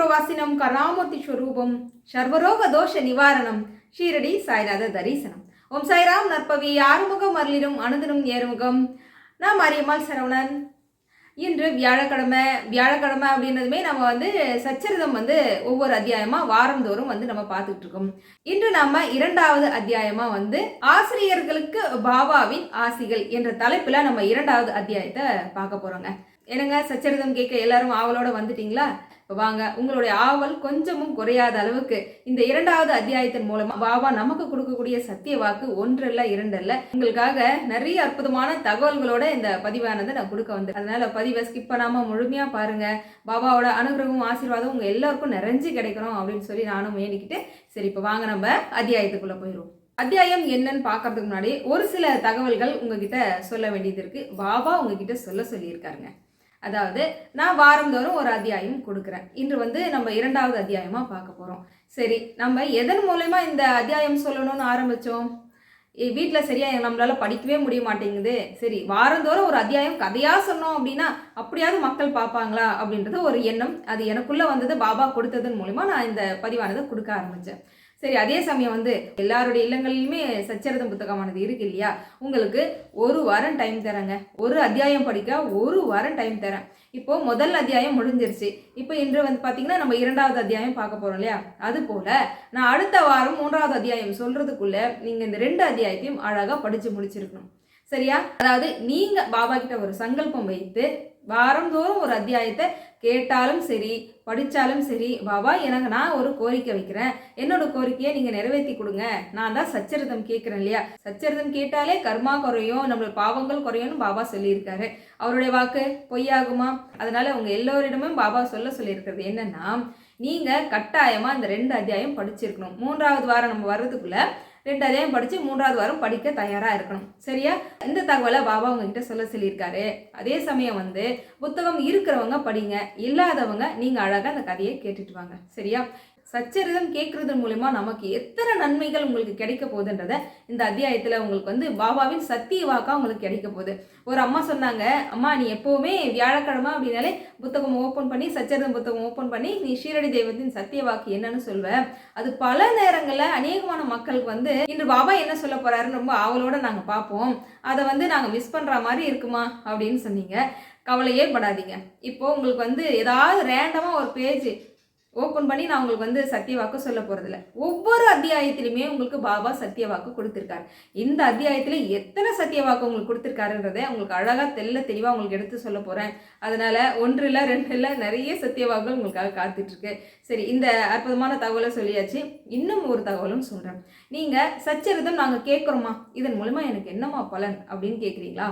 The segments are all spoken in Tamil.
புரவாசினம் கருணாமூர்த்தி ஸ்வரூபம் சர்வரோக தோஷ நிவாரணம். ஷீரடி சாய்நாத தரிசனம். ஓம் சாய்ராம் நற்பவி ஆறுமுகம் அருளிடும் அனுதினும் ஏறுமுகம். நான் மாரியம்மாள் சரவணன். இன்று வியாழக்கிழமை வியாழக்கிழமை அப்படின்றதுமே நம்ம வந்து சச்சரிதம் வந்து ஒவ்வொரு அத்தியாயமாக வாரந்தோறும் வந்து நம்ம பார்த்துட்டு இருக்கோம் இன்று நம்ம இரண்டாவது அத்தியாயமாக வந்து ஆசிரியர்களுக்கு பாபாவின் ஆசிகள் என்ற தலைப்பில் நம்ம இரண்டாவது அத்தியாயத்தை பார்க்க போகிறோங்க என்னங்க சச்சரிதம் கேட்க எல்லாரும் ஆவலோட வந்துட்டீங்களா? வாங்க உங்களுடைய ஆவல் கொஞ்சமும் குறையாத அளவுக்கு இந்த இரண்டாவது அத்தியாயத்தின் மூலமா பாபா நமக்கு கொடுக்கக்கூடிய சத்திய வாக்கு ஒன்றல்ல இரண்டல்ல. உங்களுக்காக நிறைய அற்புதமான தகவல்களோட இந்த பதிவானதை நான் கொடுக்க வந்தேன். அதனால பதிவை ஸ்கிப் பண்ணாம முழுமையா பாருங்க. பாபாவோட அனுகிரகமும் ஆசீர்வாதம் உங்க எல்லாருக்கும் நிறைஞ்சு கிடைக்கணும் அப்படின்னு சொல்லி நானும் வேண்டிக்கிட்டு சரி இப்போ வாங்க நம்ம அத்தியாயத்துக்குள்ள போயிடுவோம். அத்தியாயம் என்னன்னு பார்க்கறதுக்கு முன்னாடி ஒரு சில தகவல்கள் உங்ககிட்ட சொல்ல வேண்டியது இருக்கு. பாபா உங்ககிட்ட சொல்ல சொல்லியிருக்காருங்க. அதாவது நான் வாரந்தோறும் ஒரு அத்தியாயம் கொடுக்குறேன். இன்று வந்து நம்ம இரண்டாவது அத்தியாயமாக பார்க்க போகிறோம் சரி நம்ம எதன் மூலயமா இந்த அத்தியாயம் சொல்லணும்னு ஆரம்பித்தோம் வீட்டில் சரியா நம்மளால படிக்கவே முடிய மாட்டேங்குது. சரி வாரந்தோறும் ஒரு அத்தியாயம் கதையாக சொன்னோம் அப்படின்னா அப்படியாவது மக்கள் பார்ப்பாங்களா அப்படின்றது ஒரு எண்ணம். அது எனக்குள்ளே வந்தது பாபா கொடுத்ததன் மூலிமா நான் இந்த பதிவானதை கொடுக்க ஆரம்பித்தேன் சரி அதே சமயம் வந்து எல்லாருடைய இல்லங்களிலுமே சச்சரிதம் புத்தகமானது இருக்கு இல்லையா? உங்களுக்கு ஒரு வாரம் டைம் தரேங்க. ஒரு அத்தியாயம் படிக்க ஒரு வாரம் டைம் தரேன். இப்போ முதல் அத்தியாயம் முடிஞ்சிருச்சு. இப்போ இன்று வந்து பார்த்தீங்கன்னா நம்ம இரண்டாவது அத்தியாயம் பார்க்க போகிறோம் இல்லையா? அது போல நான் அடுத்த வாரம் மூன்றாவது அத்தியாயம் சொல்றதுக்குள்ள நீங்கள் இந்த ரெண்டு அத்தியாயத்தையும் அழகாக படித்து முடிச்சிருக்கணும். சரியா? அதாவது நீங்கள் பாபா கிட்ட ஒரு சங்கல்பம் வைத்து வாரந்தோறும் ஒரு அத்தியாயத்தை கேட்டாலும் சரி படித்தாலும் சரி பாபா எனக்கு நான் ஒரு கோரிக்கை வைக்கிறேன். என்னோட கோரிக்கையை நீங்கள் நிறைவேற்றி கொடுங்க. நான் தான் சச்சரிதம் கேட்குறேன் இல்லையா? சச்சரிதம் கேட்டாலே கர்மா குறையும் நம்மளோட பாவங்கள் குறையும்னு பாபா சொல்லியிருக்காரு. அவருடைய வாக்கு பொய்யாகுமா? அதனால அவங்க எல்லோரிடமும் பாபா சொல்ல சொல்லியிருக்கிறது என்னன்னா நீங்கள் கட்டாயமாக இந்த ரெண்டு அத்தியாயம் படிச்சிருக்கணும். மூன்றாவது வாரம் நம்ம வர்றதுக்குள்ளே ரெண்டு அத்தியாயம் படித்து மூன்றாவது வாரம் படிக்க தயாராக இருக்கணும். சரியா? இந்த தகவலை பாபா உங்ககிட்ட சொல்ல சொல்லியிருக்காரு. அதே சமயம் வந்து புத்தகம் இருக்கிறவங்க படிங்க. இல்லாதவங்க நீங்கள் அழகாக அந்த கதையை கேட்டுட்டு வாங்க. சரியா? சச்சரிதம் கேட்கறது மூலயமா நமக்கு எத்தனை நன்மைகள் உங்களுக்கு கிடைக்க போகுதுன்றத இந்த அத்தியாயத்தில் உங்களுக்கு வந்து பாபாவின் சத்திய வாக்கா உங்களுக்கு கிடைக்க போகுது. ஒரு அம்மா சொன்னாங்க அம்மா நீ எப்போவுமே வியாழக்கிழமை அப்படின்னாலே புத்தகம் ஓப்பன் பண்ணி சச்சரிதம் புத்தகம் ஓப்பன் பண்ணி நீ ஷீரடி தெய்வத்தின் சத்திய வாக்கு என்னன்னு சொல்வ. அது பல நேரங்களில் அநேகமான மக்களுக்கு வந்து இன்று பாபா என்ன சொல்ல போறாருன்னு ரொம்ப ஆவலோட நாங்கள் பார்ப்போம் அதை வந்து நாங்கள் மிஸ் பண்ணுற மாதிரி இருக்குமா அப்படின்னு சொன்னீங்க. கவலையே படாதீங்க. இப்போ உங்களுக்கு வந்து ஏதாவது ரேண்டமாக ஒரு பேஜ் ஓப்பன் பண்ணி நான் உங்களுக்கு வந்து சத்திய வாக்கு சொல்ல போகிறதில்ல ஒவ்வொரு அத்தியாயத்திலுமே உங்களுக்கு பாபா சத்திய வாக்கு கொடுத்துருக்காரு. இந்த அத்தியாயத்தில் எத்தனை சத்திய வாக்கு உங்களுக்கு கொடுத்துருக்காருன்றதை உங்களுக்கு அழகாக தெல்ல தெளிவாக உங்களுக்கு எடுத்து சொல்ல போகிறேன் அதனால் ஒன்று இல்லை ரெண்டு இல்லை நிறைய சத்திய வாக்குகள் உங்களுக்காக காத்துட்ருக்கு. சரி இந்த அற்புதமான தகவலை சொல்லியாச்சு. இன்னும் ஒரு தகவலும் சொல்கிறேன் நீங்கள் சச்சரிதம் நாங்கள் கேட்குறோமா? இதன் மூலமாக எனக்கு என்னமா பலன் அப்படின்னு கேட்குறீங்களா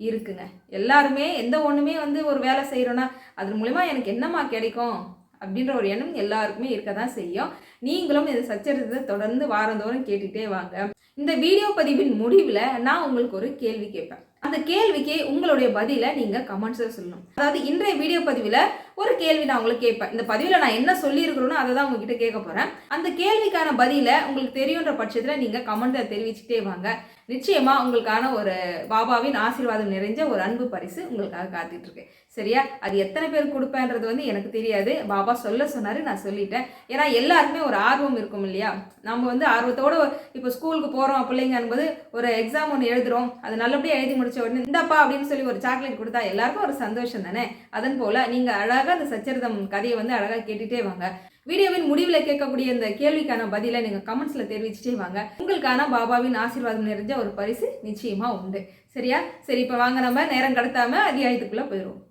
இருக்குங்க. எல்லாருமே எந்த ஒன்றுமே வந்து ஒரு வேலை செய்கிறோன்னா அதன் மூலிமா எனக்கு என்னம்மா கிடைக்கும்? அப்படின்ற ஒரு எண்ணம் எல்லாருக்குமே இருக்க தான் செய்யும். நீங்களும் இந்த சச்சரித்தத்தை தொடர்ந்து வாரந்தோறும் கேட்டுகிட்டே வாங்க. இந்த வீடியோ பதிவின் முடிவில் நான் உங்களுக்கு ஒரு கேள்வி கேட்பேன். அந்த கேள்விக்கு உங்களுடைய பதிலை நீங்கள் கமெண்ட்ஸில் சொல்லணும். அதாவது இன்றைய வீடியோ பதிவில் ஒரு கேள்வி நான் உங்களுக்கு கேட்பேன். இந்த பதிவில் நான் என்ன சொல்லியிருக்கிறோனோ அதை தான் உங்ககிட்ட கேட்க போகிறேன் அந்த கேள்விக்கான பதிலை உங்களுக்கு தெரியுன்ற பட்சத்தில் நீங்கள் கமெண்ட்டில் தெரிவிச்சுட்டே வாங்க. நிச்சயமாக உங்களுக்கான ஒரு பாபாவின் ஆசீர்வாதம் நிறைஞ்ச ஒரு அன்பு பரிசு உங்களுக்காக காத்துகிட்டுருக்கு சரியா? அது எத்தனை பேர் கொடுப்பேன்றது வந்து எனக்கு தெரியாது. பாபா சொல்ல சொன்னார் நான் சொல்லிட்டேன். ஏன்னா எல்லாருக்குமே ஒரு ஆர்வம் இருக்கும் இல்லையா? நம்ம வந்து ஆர்வத்தோட இப்போ ஸ்கூலுக்கு போகிறோம் பிள்ளைங்க என்பது ஒரு எக்ஸாம் ஒன்று எழுதுறோம். அது நல்லபடியாக எழுதி முடிச்ச உடனே இந்தாப்பா அப்படின்னு சொல்லி ஒரு சாக்லேட் கொடுத்தா எல்லாருக்கும் ஒரு சந்தோஷம் தானே? அதன் போல் நீங்கள் அழகாக அந்த சச்சரிதம் கதையை வந்து அழகாக கேட்டுகிட்டே வாங்க. வீடியோவின் முடிவில் கேட்கக்கூடிய இந்த கேள்விக்கான பதிலை நீங்கள் கமெண்ட்ஸில் தெரிவிச்சுட்டே வாங்க. உங்களுக்கான பாபாவின் ஆசீர்வாதம் நிறைஞ்ச ஒரு பரிசு நிச்சயமாக உண்டு. சரியா? சரி இப்போ வாங்க நம்ம நேரம் கடத்தாமல் அதிகாயத்துக்குள்ளே போயிடுவோம்.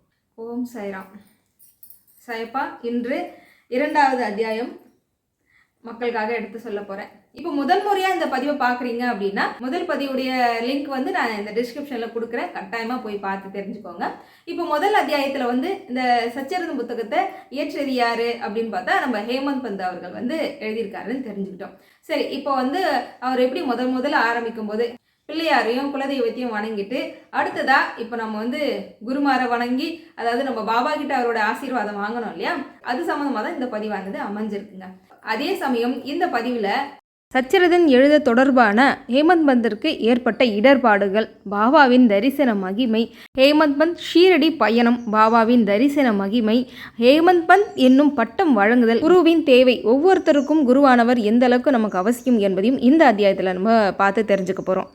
ஓம் சாய்ராம். சாயப்பா இன்று இரண்டாவது அத்தியாயம் மக்களுக்காக எடுத்து சொல்ல போகிறேன் இப்போ முதல் முறையாக இந்த பதிவை பார்க்குறீங்க அப்படின்னா முதல் பதிவுடைய லிங்க் வந்து நான் இந்த டிஸ்கிரிப்ஷனில் கொடுக்குறேன். கட்டாயமாக போய் பார்த்து தெரிஞ்சுக்கோங்க. இப்போ முதல் அத்தியாயத்தில் வந்து இந்த சச்சரிதம் புத்தகத்தை இயற்றியது யார் அப்படின்னு பார்த்தா நம்ம ஹேமந்த் பந்த் அவர்கள் வந்து எழுதியிருக்காருன்னு தெரிஞ்சுக்கிட்டோம். சரி இப்போ வந்து அவர் எப்படி முதல் முதல்ல ஆரம்பிக்கும் போது பிள்ளையாரையும் குலதெய்வத்தையும் வணங்கிட்டு அடுத்ததா இப்போ நம்ம வந்து குருமாரை வணங்கி அதாவது நம்ம பாபா கிட்ட அவரோட ஆசீர்வாதம் வாங்கணும் இல்லையா? அது சம்மந்தமாக தான் இந்த பதிவானது அமைஞ்சிருக்குங்க. அதே சமயம் இந்த பதிவில் சச்சரதன் எழுத தொடர்பான ஹேமந்த் பந்திற்கு ஏற்பட்ட இடர்பாடுகள் பாபாவின் தரிசன மகிமை ஹேமந்த் பந்த் ஷீரடி பயணம் பாபாவின் தரிசன மகிமை ஹேமந்த் பந்த் என்னும் பட்டம் வழங்குதல் குருவின் தேவை ஒவ்வொருத்தருக்கும் குருவானவர் எந்த அளவுக்கு நமக்கு அவசியம் என்பதையும் இந்த அத்தியாயத்தில் நம்ம பார்த்து தெரிஞ்சுக்க போகிறோம்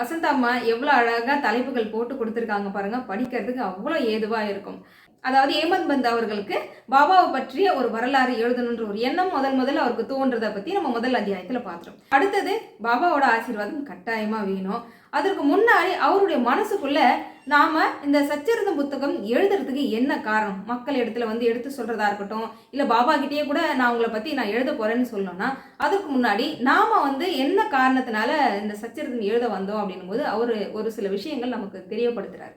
வசந்தாம்மா எவ்வளோ அழகாக தலைப்புகள் போட்டு கொடுத்துருக்காங்க பாருங்கள் படிக்கிறதுக்கு அவ்வளோ ஏதுவாக இருக்கும். அதாவது ஏமந்த் பந்த் அவர்களுக்கு பாபாவை பற்றிய ஒரு வரலாறு எழுதணுன்ற ஒரு எண்ணம் முதல் முதல்ல அவருக்கு தோன்றதை பற்றி நம்ம முதல் அத்தியாயத்தில் பார்த்துரும் அடுத்தது பாபாவோட ஆசீர்வாதம் கட்டாயமாக வேணும். அதற்கு முன்னாடி அவருடைய மனசுக்குள்ள நாம் இந்த சச்சரிதம் புத்தகம் எழுதுறதுக்கு என்ன காரணம்? மக்கள் இடத்துல வந்து எடுத்து சொல்கிறதா இருக்கட்டும் இல்லை பாபா கிட்டேயே கூட நான் உங்களை பற்றி நான் எழுத போகிறேன்னு சொல்லணும்னா அதுக்கு முன்னாடி நாம் வந்து என்ன காரணத்தினால இந்த சச்சரிதம் எழுத வந்தோம் அப்படின்னும் போது அவர் ஒரு சில விஷயங்கள் நமக்கு தெரியப்படுத்துகிறார்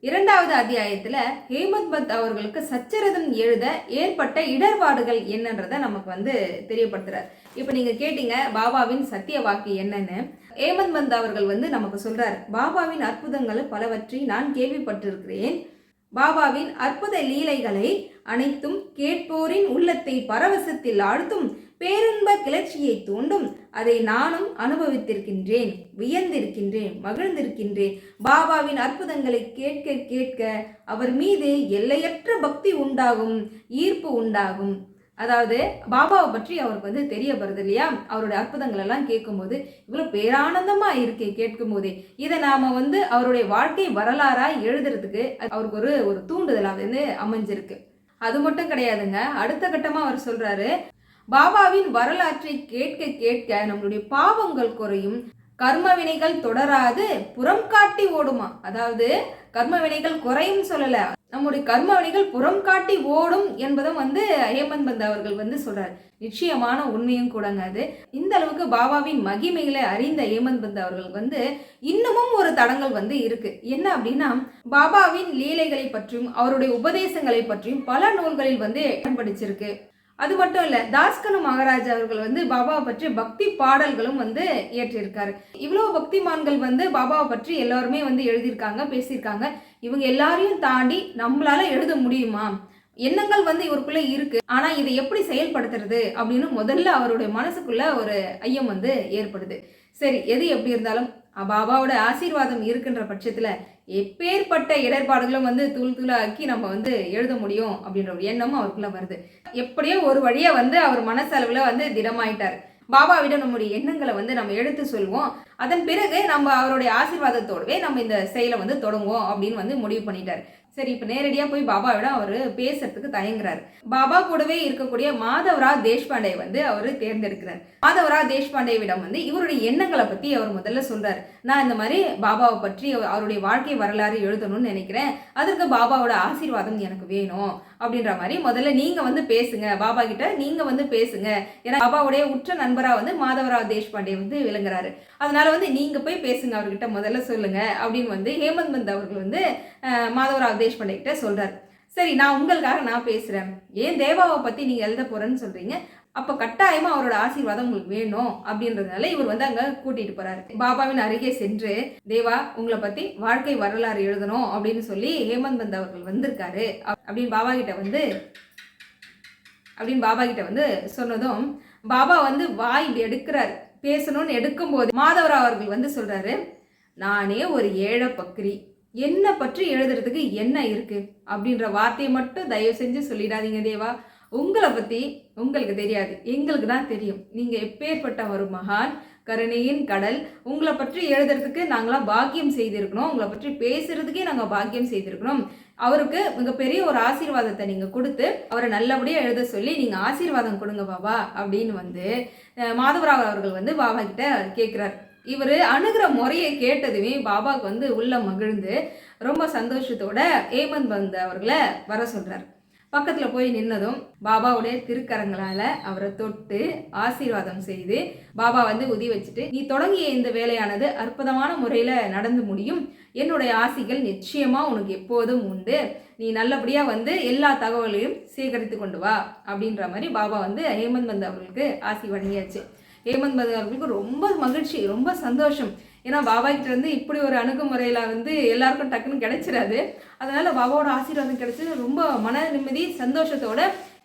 இரண்டாவது அத்தியாயத்தில் ஹேமந்த் பத் அவர்களுக்கு சச்சரதம் எழுத ஏற்பட்ட இடர்பாடுகள் என்னன்றதை நமக்கு வந்து தெரியப்படுத்துறார். இப்போ நீங்கள் கேட்டீங்க பாபாவின் சத்திய வாக்கு என்னன்னு. ஹேமந்த் பந்த் அவர்கள் வந்து நமக்கு சொல்கிறார் பாபாவின் அற்புதங்கள் பலவற்றை நான் கேள்விப்பட்டிருக்கிறேன். பாபாவின் அற்புத லீலைகளை அனைத்தும் கேட்போரின் உள்ளத்தை பரவசத்தில் ஆழ்த்தும். பேரின்ப கிளர்ச்சியை தூண்டும். அதை நானும் அனுபவித்திருக்கின்றேன் வியந்திருக்கின்றேன் மகிழ்ந்திருக்கின்றேன். பாபாவின் அற்புதங்களை கேட்க கேட்க அவர் மீது எல்லையற்ற பக்தி உண்டாகும் ஈர்ப்பு உண்டாகும். அதாவது பாபாவை பற்றி அவருக்கு வந்து தெரிய வருது இல்லையா? அவருடைய அற்புதங்கள் எல்லாம் கேட்கும்போது இவ்வளோ பேரானந்தமா இருக்கே கேட்கும் போதே இதை நாம வந்து அவருடைய வாழ்க்கை வரலாறா எழுதுறதுக்கு அவருக்கு ஒரு ஒரு தூண்டுதலாக வந்து அமைஞ்சிருக்கு. அது மட்டும் கிடையாதுங்க. அடுத்த கட்டமாக அவர் சொல்றாரு பாபாவின் வரலாற்றை கேட்க கேட்க நம்மளுடைய பாவங்கள் குறையும். கர்ம வினைகள் தொடராது புறம் காட்டி ஓடுமா? அதாவது கர்ம வினைகள் குறையும் சொல்லல. நம்முடைய கர்ம வினைகள் புறம் காட்டி ஓடும் என்பதும் வந்து ஹேமந்த் பந்த் அவர்கள் வந்து சொல்றார். நிச்சயமான உண்மையும் கூடங்க அது. இந்த அளவுக்கு பாபாவின் மகிமைகளை அறிந்த ஹேமந்த் பந்த் அவர்கள் வந்து இன்னமும் ஒரு தடங்கள் வந்து இருக்கு. என்ன அப்படின்னா பாபாவின் லீலைகளை பற்றியும் அவருடைய உபதேசங்களை பற்றியும் பல நூல்களில் வந்து படிச்சிருக்கு அது மட்டும் இல்லை தாஸ்கனு மகாராஜ் அவர்கள் வந்து பாபாவை பற்றி பக்தி பாடல்களும் வந்து இயற்றியிருக்காரு. இவ்வளோ பக்திமான்கள் வந்து பாபாவை பற்றி எல்லாருமே வந்து எழுதியிருக்காங்க பேசியிருக்காங்க. இவங்க எல்லாரையும் தாண்டி நம்மளால எழுத முடியுமா? எண்ணங்கள் வந்து இவருக்குள்ள இருக்கு. ஆனா இதை எப்படி செயல்படுத்துறது அப்படின்னு முதல்ல அவருடைய மனசுக்குள்ள ஒரு ஐயம் வந்து ஏற்படுது. சரி எது எப்படி இருந்தாலும் பாபாவோட ஆசீர்வாதம் இருக்கின்ற பட்சத்துல எப்பேற்பட்ட இடர்பாடுகளும் வந்து தூள் தூளாக்கி நம்ம வந்து எழுத முடியும் அப்படின்ற ஒரு எண்ணமும் அவருக்குள்ள வருது. எப்படியோ ஒரு வழியா வந்து அவர் மனசளவுல வந்து திடமாயிட்டார். பாபாவிடம் நம்முடைய எண்ணங்களை வந்து நம்ம எடுத்து சொல்வோம். அதன் பிறகு நம்ம அவருடைய ஆசீர்வாதத்தோடவே நம்ம இந்த செயலை வந்து தொடங்குவோம் அப்படின்னு வந்து முடிவு பண்ணிட்டார். சரி இப்போ நேரடியாக போய் பாபாவிடம் அவர் பேசுறதுக்கு தயங்குறாரு. பாபா கூடவே இருக்கக்கூடிய மாதவரா தேஷ்பாண்டே வந்து அவர் தேர்ந்தெடுக்கிறார். மாதவரா தேஷ்பாண்டேவிடம் வந்து இவருடைய எண்ணங்களை பற்றி அவர் முதல்ல சொல்றாரு. நான் இந்த மாதிரி பாபாவை பற்றி அவருடைய வாழ்க்கை வரலாறு எழுதணும்னு நினைக்கிறேன். அதற்கு பாபாவோட ஆசீர்வாதம் எனக்கு வேணும் அப்படின்ற மாதிரி முதல்ல நீங்க வந்து பேசுங்க. பாபா கிட்ட நீங்க வந்து பேசுங்க. ஏன்னா பாபாவுடைய உற்ற நண்பரா வந்து மாதவரா தேஷ்பாண்டே வந்து விளங்குறாரு. அதனால வந்து நீங்க போய் பேசுங்க அவர்கிட்ட முதல்ல சொல்லுங்க அப்படின்னு வந்து ஹேமந்த் பந்த் அவர்கள் வந்து மாதவராவ் தேஷ்பாண்டே கிட்ட சொல்கிறார் சரி நான் உங்களுக்காக நான் பேசுகிறேன் ஏன் தேவாவை பற்றி நீங்கள் எழுத போகிறேன்னு சொல்கிறீங்க அப்போ கட்டாயமாக அவரோட ஆசீர்வாதம் உங்களுக்கு வேணும் அப்படின்றதுனால இவர் வந்து அங்கே கூட்டிகிட்டு போகிறாரு பாபாவின் அருகே சென்று தேவா உங்களை பற்றி வாழ்க்கை வரலாறு எழுதணும் அப்படின்னு சொல்லி ஹேமந்த் பந்த் அவர்கள் வந்திருக்காரு. அப்படின்னு பாபா கிட்ட வந்து அப்படின்னு பாபா கிட்ட வந்து சொன்னதும் பாபா வந்து வாய் இப்படி எடுக்கிறாரு. பேசணும்னு எடுக்கும்போது மாதவராவ் அவர்கள் வந்து சொல்கிறாரு நானே ஒரு ஏழை பக்ரி. என்ன பற்றி எழுதுறதுக்கு என்ன இருக்கு? அப்படின்ற வார்த்தையை மட்டும் தயவு செஞ்சு சொல்லிடாதீங்க தேவா. உங்களை பத்தி உங்களுக்கு தெரியாது. எங்களுக்கு தான் தெரியும். நீங்க எப்பேற்பட்ட ஒரு மகான் கருணையின் கடல் உங்களை பற்றி எழுதுறதுக்கு நாங்களாம் பாக்கியம் செய்திருக்கணும். உங்களை பற்றி பேசுறதுக்கே நாங்கள் பாக்கியம் செய்திருக்கணும். அவருக்கு மிகப்பெரிய ஒரு ஆசீர்வாதத்தை நீங்கள் கொடுத்து அவரை நல்லபடியாக எழுத சொல்லி நீங்கள் ஆசீர்வாதம் கொடுங்க பாபா அப்படின்னு வந்து மாதவராவ் அவர்கள் வந்து பாபா கிட்ட கேட்குறாரு இவர் அணுகிற முறையை கேட்டதுமே பாபாவுக்கு வந்து உள்ள மகிழ்ந்து ரொம்ப சந்தோஷத்தோட ஏமந்த் பந்த் அவர்களை வர சொல்கிறார் பக்கத்தில் போய் நின்னதும் பாபாவுடைய திருக்கரங்களால் அவரை தொட்டு ஆசீர்வாதம் செய்து பாபா வந்து உதி வச்சுட்டு நீ தொடங்கிய இந்த வேலையானது அற்புதமான முறையில் நடந்து முடியும். என்னுடைய ஆசிகள் நிச்சயமாக உனக்கு எப்போதும் உண்டு. நீ நல்லபடியாக வந்து எல்லா தகவலையும் சேகரித்து கொண்டு வா. அப்படின்ற மாதிரி பாபா வந்து ஹேமந்த் பந்த் அவர்களுக்கு ஆசி வழங்கியாச்சு ஹேமந்த் பந்த் அவர்களுக்கு ரொம்ப மகிழ்ச்சி ரொம்ப சந்தோஷம். ஏன்னா பாபா இருந்து இப்படி ஒரு அணுகுமுறையில் வந்து எல்லாருக்கும் டக்குன்னு கிடைச்சிடாது அதனால பாபாவோட ஆசீர்வாதம் கிடைச்சது. ரொம்ப மன நிம்மதி சந்தோஷத்தோட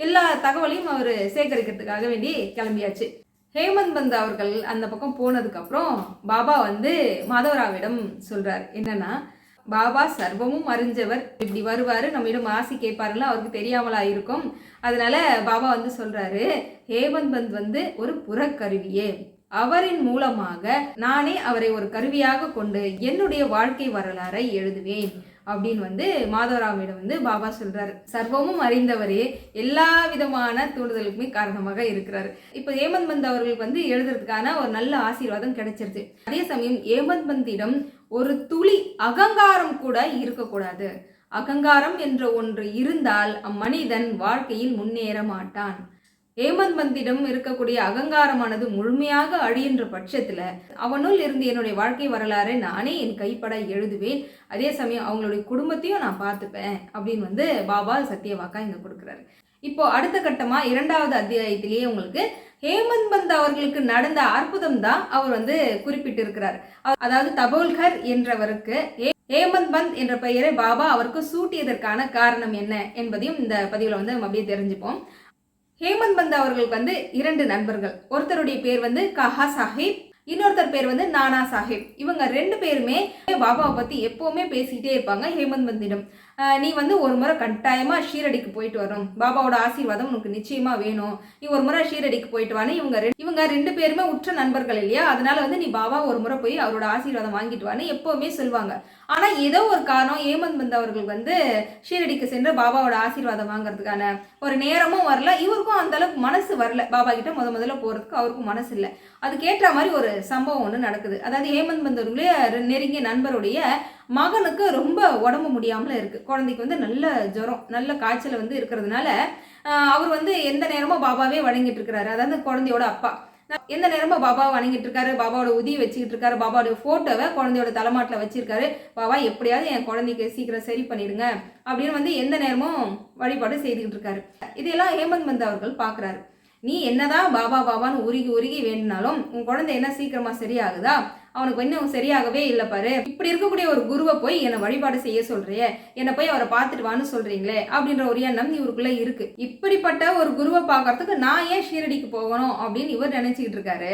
எல்லா தகவலையும் அவர் சேகரிக்கிறதுக்காக வேண்டி கிளம்பியாச்சு. ஹேமந்த் பந்த் அவர்கள் அந்த பக்கம் போனதுக்கப்புறம் பாபா வந்து மாதவராவிடம் சொல்கிறார் என்னென்னா பாபா சர்வமும் அறிஞ்சவர். இப்படி வருவார் நம்மிடம் ஆசி கேட்பாருல அவருக்கு தெரியாமலா இருக்கும் அதனால பாபா வந்து சொல்றாரு ஹேமந்த் பந்த் வந்து ஒரு புறக்கருவியே. அவரின் மூலமாக நானே அவரை ஒரு கருவியாக கொண்டு என்னுடைய வாழ்க்கை வரலாறை எழுதுவேன். அப்படின்னு வந்து மாதவராமிடம் வந்து பாபா சொல்றாரு. சர்வமும் அறிந்தவரே எல்லா விதமான தூண்டுதலுக்குமே காரணமாக இருக்கிறார். இப்போ ஏமந்த் பந்த் அவர்களுக்கு வந்து எழுதுறதுக்கான ஒரு நல்ல ஆசீர்வாதம் கிடைச்சிருச்சு. அதே சமயம் ஏமந்த் பந்திடம் ஒரு துளி அகங்காரம் கூட இருக்கக்கூடாது. அகங்காரம் என்ற ஒன்று இருந்தால் அம்மனிதன் வாழ்க்கையில் முன்னேற மாட்டான். ஏமந்த் மந்திடம் இருக்கக்கூடிய அகங்காரமானது முழுமையாக அழியின்ற பட்சத்தில் அவனுள் இருந்து என்னுடைய வாழ்க்கை வரலாறை நானே என் கைப்பட எழுதுவேன். அதே சமயம் அவங்களுடைய குடும்பத்தையும் நான் பார்த்துப்பேன் அப்படின்னு வந்து பாபா சத்தியவாக்கா இங்கே கொடுக்குறாரு. இப்போ அடுத்த கட்டமாக இரண்டாவது அத்தியாயத்திலேயே உங்களுக்கு ஹேமந்த் பந்த் அவர்களுக்கு நடந்த அற்புதம் தான் அவர் வந்து குறிப்பிட்டிருக்கிறார். அதாவது தபோல்கர் என்றவருக்கு ஹேமந்த் பந்த் என்ற பெயரை பாபா அவருக்கு சூட்டியதற்கான காரணம் என்ன என்பதையும் இந்த பதிவில் வந்து நம்ம அப்படியே தெரிஞ்சுப்போம். ஹேமந்த் பந்த் அவர்களுக்கு வந்து இரண்டு நண்பர்கள். ஒருத்தருடைய பேர் வந்து கஹா சாஹிப் இன்னொருத்தர் பேர் வந்து நானா சாஹிப். இவங்க ரெண்டு பேருமே பாபாவை பற்றி எப்போவுமே பேசிக்கிட்டே இருப்பாங்க ஹேமந்த் பந்திடம் நீ வந்து ஒரு முறை கட்டாயமாக ஷீரடிக்கு போயிட்டு வரும் பாபாவோட ஆசீர்வாதம் உனக்கு நிச்சயமாக வேணும். நீ ஒரு முறை ஷீரடிக்கு போயிட்டு வான்னு இவங்க இவங்க ரெண்டு பேருமே உற்ற நண்பர்கள் இல்லையா? அதனால வந்து நீ பாபா ஒரு முறை போய் அவரோட ஆசீர்வாதம் வாங்கிட்டு வான்னு எப்போவுமே சொல்லுவாங்க ஆனால் ஏதோ ஒரு காரணம் ஏமந்த் பந்த் அவர்கள் வந்து ஷீரடிக்கு சென்று பாபாவோட ஆசீர்வாதம் வாங்குறதுக்கான ஒரு நேரமும் வரல. இவருக்கும் அந்த அளவுக்கு மனசு வரல. பாபா கிட்ட முத முதல்ல போகிறதுக்கு அவருக்கும் மனசு இல்லை. அதுக்கேற்ற மாதிரி ஒரு சம்பவம் ஒன்று நடக்குது. அதாவது ஹேமந்த் பந்த் அவர்களுடைய நெருங்கிய நண்பருடைய மகனுக்கு ரொம்ப உடம்பு முடியாமல் இருக்குது குழந்தைக்கு வந்து நல்ல ஜுரம் நல்ல காய்ச்சல் வந்து இருக்கிறதுனால அவர் வந்து எந்த நேரமும் பாபாவே வழங்கிட்டு இருக்கிறாரு. அதாவது குழந்தையோட அப்பா. எந்த நேரமும் பாபாவை வணங்கிட்டு இருக்காரு பாபாவோட உதவி வச்சுக்கிட்டு இருக்காரு பாபாவோட போட்டோவை குழந்தையோட தலைமாட்டில் வச்சிருக்காரு. பாபா எப்படியாவது என் குழந்தைக்கு சீக்கிரம் சரி பண்ணிடுங்க அப்படின்னு வந்து எந்த நேரமும் வழிபாடு செய்துக்கிட்டு இருக்காரு. இதையெல்லாம் ஹேமந்த் மந்த் அவர்கள் பார்க்குறாரு. நீ என்னதான் பாபா பாபான்னு உருகி உருகி வேணுனாலும் உன் குழந்தை என்ன சீக்கிரமா சரியாகுதா? அவனுக்கு இன்னும் சரியாகவே இல்லை பாரு. இப்படி இருக்கக்கூடிய ஒரு குருவை போய் என்னை வழிபாடு செய்ய சொல்றியே. என்னை போய் அவரை பார்த்துட்டு வான்னு சொல்றீங்களே அப்படின்ற ஒரு எண்ணம் இவருக்குள்ள இருக்கு. இப்படிப்பட்ட ஒரு குருவை பார்க்கறதுக்கு நான் ஏன் ஷீரடிக்கு போகணும் அப்படின்னு இவர் நினைச்சுக்கிட்டு இருக்காரு.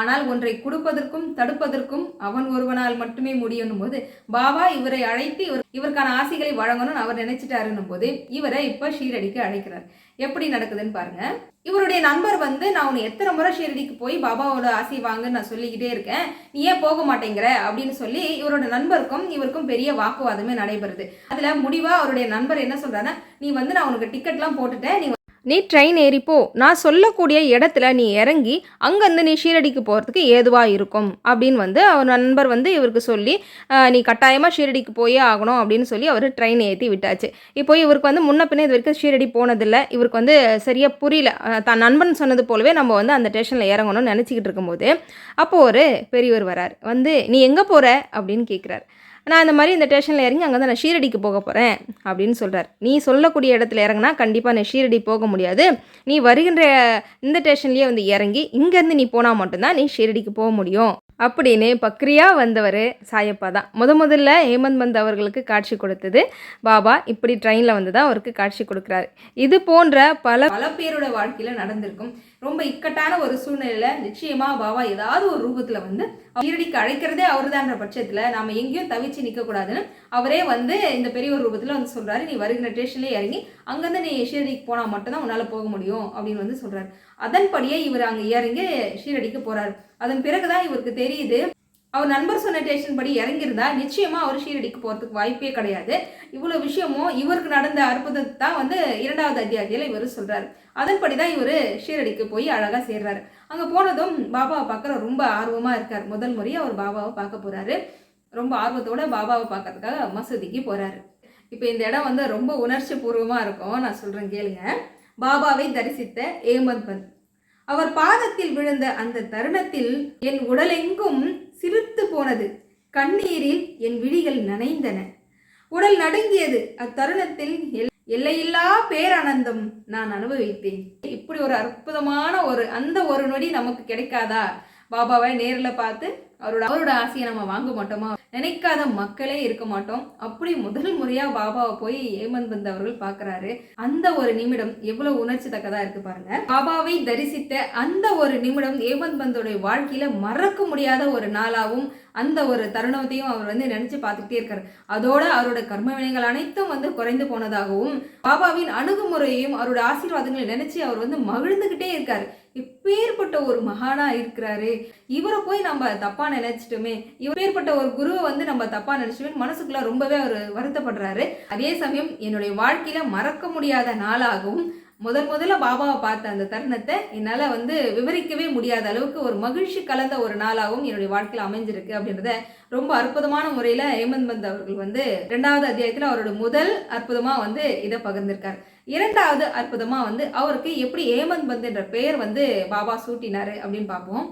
ஆனால் ஒன்றை கொடுப்பதற்கும் தடுப்பதற்கும் அவன் ஒருவனால் மட்டுமே முடியும் போது பாபா இவரை அழைத்து இவர் இவருக்கான ஆசைகளை வழங்கணும்னு அவர் நினைச்சிட்டாருன்னும் போது இவரை இப்ப ஷீரடிக்கு அழைக்கிறார். எப்படி நடக்குதுன்னு பாருங்க. இவருடைய நண்பர் வந்து நான் உன்னை எத்தனை முறை ஷீரடிக்கு போய் பாபாவோட ஆசை வாங்கன்னு நான் சொல்லிக்கிட்டே இருக்கேன். நீ ஏன் போக மாட்டேங்கிற? அப்படின்னு சொல்லி இவரோட நண்பருக்கும் இவருக்கும் பெரிய வாக்குவாதமே நடைபெறுது. அதுல முடிவா அவருடைய நண்பர் என்ன சொல்றாருன்னா நீ வந்து நான் உனக்கு டிக்கெட்லாம் போட்டுட்டேன். நீ நீ ட்ரெயின் ஏறிப்போ நான் சொல்லக்கூடிய இடத்துல நீ இறங்கி அங்கேருந்து நீ ஷீரடிக்கு போகிறதுக்கு ஏதுவாக இருக்கும்? அப்படின்னு வந்து அவர் நண்பர் வந்து இவருக்கு சொல்லி நீ கட்டாயமாக ஷீரடிக்கு போயே ஆகணும் அப்படின்னு சொல்லி அவர் ட்ரெயின் ஏற்றி விட்டாச்சு. இப்போ இவருக்கு வந்து முன்ன பின்னே இது வரைக்கும் ஷீரடி போனதில்லை. இவருக்கு வந்து சரியாக புரியல. தான் நண்பன் சொன்னது போலவே நம்ம வந்து அந்த ஸ்டேஷனில் இறங்கணும்னு நினச்சிக்கிட்டு இருக்கும்போது அப்போது ஒரு பெரியவர் வரார். வந்து நீ எங்கே போகிற அப்படின்னு கேட்குறாரு நான் இந்த மாதிரி இந்த ஸ்டேஷனில் இறங்கி அங்கே தான் நான் ஷீரடிக்கு போக போகிறேன் அப்படின்னு சொல்கிறார் நீ சொல்லக்கூடிய இடத்துல இறங்கினா கண்டிப்பாக நான் ஷீரடி போக முடியாது. நீ வருகின்ற இந்த ஸ்டேஷன்லேயே வந்து இறங்கி இங்கேருந்து நீ போனால் மட்டும்தான் நீ ஷீரடிக்கு போக முடியும். அப்படின்னு பக்ரியா வந்தவர் சாயப்பா தான். முத முதல்ல ஹேமந்த் மந்த் அவர்களுக்கு காட்சி கொடுத்தது. பாபா இப்படி ட்ரெயினில் வந்து தான் அவருக்கு காட்சி கொடுக்குறாரு. இது போன்ற பல பல பேரோட வாழ்க்கையில் நடந்திருக்கும். ரொம்ப இக்கட்டான ஒரு சூழ்நிலையில் நிச்சயமாக பாபா ஏதாவது ஒரு ரூபத்தில் வந்து ஷீரடிக்கு அழைக்கிறதே அவர்தான்ற பட்சத்தில் நாம் எங்கேயும் தவிச்சு நிற்கக்கூடாதுன்னு அவரே வந்து இந்த பெரிய ஒரு ரூபத்தில் வந்து சொல்கிறாரு நீ வருகிற ஸ்டேஷன்லேயே இறங்கி அங்கேருந்து நீ ஷீரடிக்கு போனால் மட்டும்தான் உன்னால் போக முடியும் அப்படின்னு வந்து சொல்கிறார் அதன்படியே இவர் அங்கே இறங்கி ஷீரடிக்கு போகிறார் அதன் பிறகுதான் இவருக்கு தெரியுது. அவர் நண்பர் சொன்ன டேஷன் படி இறங்கியிருந்தா நிச்சயமா அவர் ஷீரடிக்கு போறதுக்கு வாய்ப்பே கிடையாது. இவ்வளவு விஷயமும் இவருக்கு நடந்த அற்புதத்தை தான் வந்து இரண்டாவது அத்தியாயத்தில் இவர் சொல்றாரு. அதன்படி தான் இவர் ஷீரடிக்கு போய் அழகா சேர்றாரு. அங்க போனதும் பாபாவை பார்க்குற ரொம்ப ஆர்வமா இருக்கார். முதல் முறையா அவர் பாபாவை பார்க்க போறாரு. ரொம்ப ஆர்வத்தோட பாபாவை பார்க்கறதுக்காக மசூதிக்கு போறாரு. இப்போ இந்த இடம் வந்து ரொம்ப உணர்ச்சி பூர்வமாக இருக்கும். நான் சொல்கிறேன் கேளுங்க. பாபாவை தரிசித்த ஏமந்த் பந்த். அவர் பாதத்தில் விழுந்த அந்த தருணத்தில் என் உடலெங்கும் சிரித்து போனது. கண்ணீரில் என் விழிகள் நனைந்தன. உடல் நடுங்கியது. அத்தருணத்தில் எல்- எல்லையில்லா பேரானந்தம் நான் அனுபவித்தேன். இப்படி ஒரு அற்புதமான ஒரு அந்த ஒரு நொடி நமக்கு கிடைக்காதா? பாபாவை நேரில் பார்த்து அவரோட அவரோட ஆசையை நம்ம வாங்க மாட்டோமா? நினைக்காத மக்களே இருக்க மாட்டோம். அப்படி முதல் முறையா பாபாவை போய் ஏமந்த் பந்த் அவர்கள் பாக்குறாரு அந்த ஒரு நிமிடம் எவ்வளவு உணர்ச்சி தக்கதா இருக்கு பாருங்க. பாபாவை தரிசித்த அந்த ஒரு நிமிடம் ஏமந்த் பந்தோடைய வாழ்க்கையில மறக்க முடியாத ஒரு நாளாகவும் அந்த ஒரு தருணத்தையும் அவர் வந்து நினைச்சு பார்த்துக்கிட்டே இருக்காரு. அதோட அவரோட கர்ம வினைகள் அனைத்தும் வந்து குறைந்து போனதாகவும் பாபாவின் அணுகுமுறையையும் அவரோட ஆசீர்வாதங்களை நினைச்சு அவர் வந்து மகிழ்ந்துகிட்டே இருக்காரு. இப்பேற்பட்ட ஒரு மகானா இருக்கிறாரு. இவரை போய் நம்ம தப்பா நினைச்சிட்டோமே. இப்பேற்பட்ட ஒரு குருவை வந்து நம்ம தப்பா நினைச்சிட்டோமே. மனசுக்குள்ள ரொம்பவே அவர் வருத்தப்படுறாரு. அதே சமயம் என்னுடைய வாழ்க்கையில மறக்க முடியாத நாளாகவும் முதல் முதல்ல பாபாவை பார்த்த அந்த தருணத்தை என்னால் வந்து விவரிக்கவே முடியாத அளவுக்கு ஒரு மகிழ்ச்சி கலந்த ஒரு நாளாகவும் என்னுடைய வாழ்க்கையில் அமைஞ்சிருக்கு அப்படின்றத ரொம்ப அற்புதமான முறையில் ஹேமந்த் பந்த் அவர்கள் வந்து ரெண்டாவது அத்தியாயத்தில் அவரோட முதல் அற்புதமாக வந்து இதை பகிர்ந்திருக்கார். இரண்டாவது அற்புதமாக வந்து அவருக்கு எப்படி ஹேமந்த் பந்த் என்ற பெயர் வந்து பாபா சூட்டினாரு அப்படின்னு பார்ப்போம்.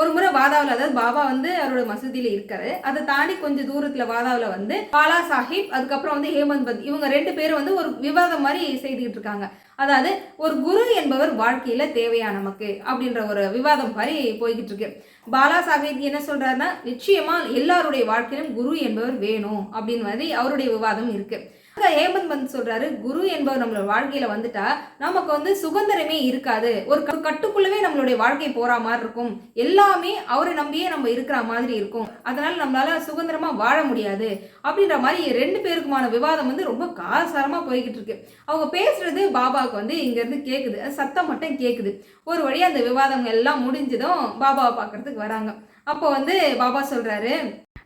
ஒரு முறை வாதாவில் அதாவது பாபா வந்து அவரோட மசூதியில் இருக்காரு. அதை தாண்டி கொஞ்சம் தூரத்தில் வாதாவில் வந்து பாலா சாஹிப் அதுக்கப்புறம் வந்து ஹேமந்த் பந்த் இவங்க ரெண்டு பேரும் வந்து ஒரு விவாதம் மாதிரி செய்துக்கிட்டு இருக்காங்க. அதாவது ஒரு குரு என்பவர் வாழ்க்கையில தேவையா நமக்கு அப்படின்ற ஒரு விவாதம் மாதிரி போய்கிட்டு இருக்கு. பாலா சாஹிப் என்ன சொல்றாருன்னா நிச்சயமா எல்லாருடைய வாழ்க்கையிலும் குரு என்பவர் வேணும் அப்படின்னு மாதிரி அவருடைய விவாதம் இருக்கு. அங்க ஹேமந்த் பந்த் சொல்றாரு குரு என்பவர் நம்மளோட வாழ்க்கையில வந்துட்டா நமக்கு வந்து சுதந்திரமே இருக்காது. ஒரு கட்டுக்குள்ளவே நம்மளுடைய வாழ்க்கை போற மாதிரி இருக்கும். எல்லாமே அவரை நம்பியே நம்ம இருக்கிற மாதிரி இருக்கும். அதனால நம்மளால சுதந்திரமா வாழ முடியாது. அப்படின்ற மாதிரி ரெண்டு பேருக்குமான விவாதம் வந்து ரொம்ப காசாரமா போய்கிட்டு இருக்கு. அவங்க பேசுறது பாபாவுக்கு வந்து இங்க இருந்து கேக்குது. அது சத்தம் மட்டும் கேக்குது. ஒரு வழியா அந்த விவாதம் எல்லாம் முடிஞ்சதும் பாபாவை பார்க்கறதுக்கு வராங்க. அப்போ வந்து பாபா சொல்றாரு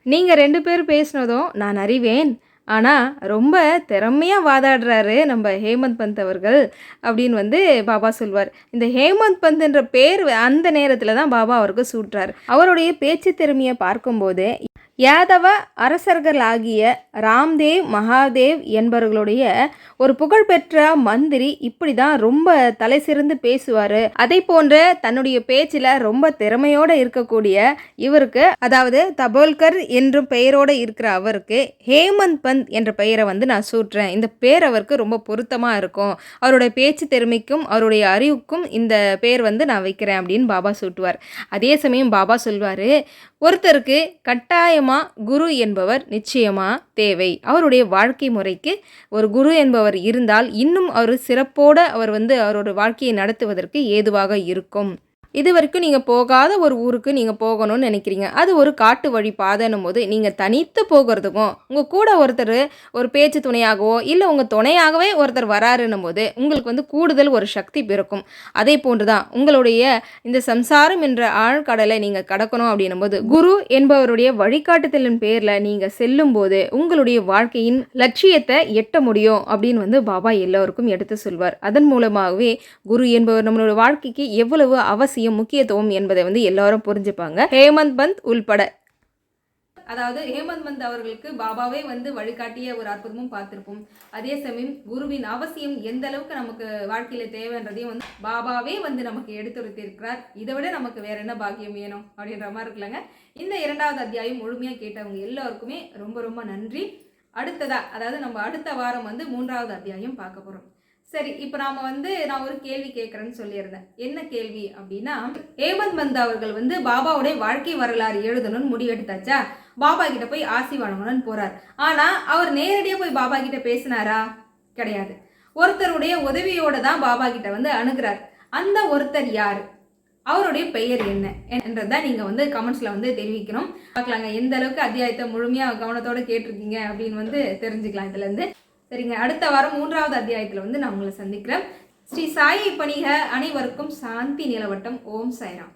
நீங்கள் ரெண்டு பேர் பேசினதும் நான் அறிவேன். ஆனால் ரொம்ப திறமையாக வாதாடுறாரு நம்ம ஹேமந்த் பந்த் அவர்கள் அப்படின்னு வந்து பாபா சொல்வார். இந்த ஹேமந்த் பந்த் என்ற பேர் அந்த நேரத்தில் தான் பாபா அவருக்கு சூட்டுறார். அவருடைய பேச்சு திறமையை பார்க்கும்போது யாதவ அரசர்களாகிய ராம்தேவ் மகாதேவ் என்பவர்களுடைய ஒரு புகழ்பெற்ற மந்திரி இப்படி தான் ரொம்ப தலை சிறந்து பேசுவார். அதை போன்ற தன்னுடைய பேச்சில் ரொம்ப திறமையோடு இருக்கக்கூடிய இவருக்கு அதாவது தபோல்கர் என்றும் பெயரோடு இருக்கிற அவருக்கு ஹேமந்த் பந்த் என்ற பெயரை வந்து நான் சூட்டுறேன். இந்த பேர் அவருக்கு ரொம்ப பொருத்தமாக இருக்கும். அவருடைய பேச்சு திறமைக்கும் அவருடைய அறிவுக்கும் இந்த பேர் வந்து நான் வைக்கிறேன் அப்படின்னு பாபா சூட்டுவார். அதே சமயம் பாபா சொல்வார் ஒருத்தருக்கு கட்டாயம் நிச்சயமாக குரு என்பவர் நிச்சயமாக தேவை. அவருடைய வாழ்க்கை முறைக்கு ஒரு குரு என்பவர் இருந்தால் இன்னும் அவர் சிறப்போடு அவர் வந்து அவரோட வாழ்க்கையை நடத்துவதற்கு ஏதுவாக இருக்கும். இது வரைக்கும் நீங்கள் போகாத ஒரு ஊருக்கு நீங்கள் போகணும்னு நினைக்கிறீங்க. அது ஒரு காட்டு வழி பாதைன்னும் போது நீங்கள் தனித்து போகிறதுக்கும் உங்கள் கூட ஒருத்தர் ஒரு பேச்சு துணையாகவோ இல்லை உங்கள் துணையாகவே ஒருத்தர் வராருன்னும் போது உங்களுக்கு வந்து கூடுதல் ஒரு சக்தி பிறக்கும். அதே போன்று தான் உங்களுடைய இந்த சம்சாரம் என்ற ஆழ்கடலை நீங்கள் கடக்கணும் அப்படின்னும் போது குரு என்பவருடைய வழிகாட்டுதலின் பேரில் நீங்கள் செல்லும் போது உங்களுடைய வாழ்க்கையின் லட்சியத்தை எட்ட முடியும் அப்படின்னு வந்து பாபா எல்லோருக்கும் எடுத்து சொல்வார். அதன் மூலமாகவே குரு என்பவர் நம்மளோட வாழ்க்கைக்கு எவ்வளவு அவசியம் முக்கியத்துவம் என்பதை வந்து எல்லாரும் புரிஞ்சுப்பாங்க. ஹேமந்த் பந்த் உள்பட. அதாவது ஹேமந்த் மந்த் அவர்களுக்கு பாபாவே வந்து வழிகாட்டிய ஒரு அற்புதமும் பார்த்திருப்போம். அதே சமயம் குருவின் அவசியம் எந்த அளவுக்கு நமக்கு வாழ்க்கையில தேவைன்றதையும் வந்து பாபாவே வந்து நமக்கு எடுத்துரைத்திருக்கிறார். இதை விட நமக்கு வேற என்ன பாக்கியம் வேணும் அப்படின்ற மாதிரி இருக்குல்லங்க. இந்த இரண்டாவது அத்தியாயம் முழுமையாக கேட்டவங்க எல்லாருக்குமே ரொம்ப ரொம்ப நன்றி. அடுத்ததா அதாவது நம்ம அடுத்த வாரம் வந்து மூன்றாவது அத்தியாயம் பார்க்க போகிறோம் சரி இப்போ நாம வந்து நான் ஒரு கேள்வி கேட்குறேன்னு சொல்லியிருந்தேன். என்ன கேள்வி அப்படின்னா ஹேமந்த் மந்த் அவர்கள் வந்து பாபாவுடைய வாழ்க்கை வரலாறு எழுதணும்னு முடிவெடுத்தாச்சா? பாபா கிட்ட போய் ஆசி வழங்கணும்னு போறார். ஆனா அவர் நேரடியாக போய் பாபா கிட்ட பேசினாரா? கிடையாது. ஒருத்தருடைய உதவியோட தான் பாபா கிட்ட வந்து அணுகிறார். அந்த ஒருத்தர் யார்? அவருடைய பெயர் என்ன? என்றதை நீங்க வந்து கமெண்ட்ஸ்ல வந்து தெரிவிக்கணும். பார்க்கலாங்க எந்த அளவுக்கு அத்தியாயத்தை முழுமையா கவனத்தோட கேட்டிருக்கீங்க அப்படின்னு வந்து தெரிஞ்சுக்கலாம் இதுல இருந்து. சரிங்க. அடுத்த வாரம் மூன்றாவது அத்தியாயத்தில் வந்து நான் உங்களை சந்திக்கிறேன். ஸ்ரீ சாயி பணிக அனைவருக்கும் சாந்தி நிலவட்டம். ஓம் சாய்ராம்.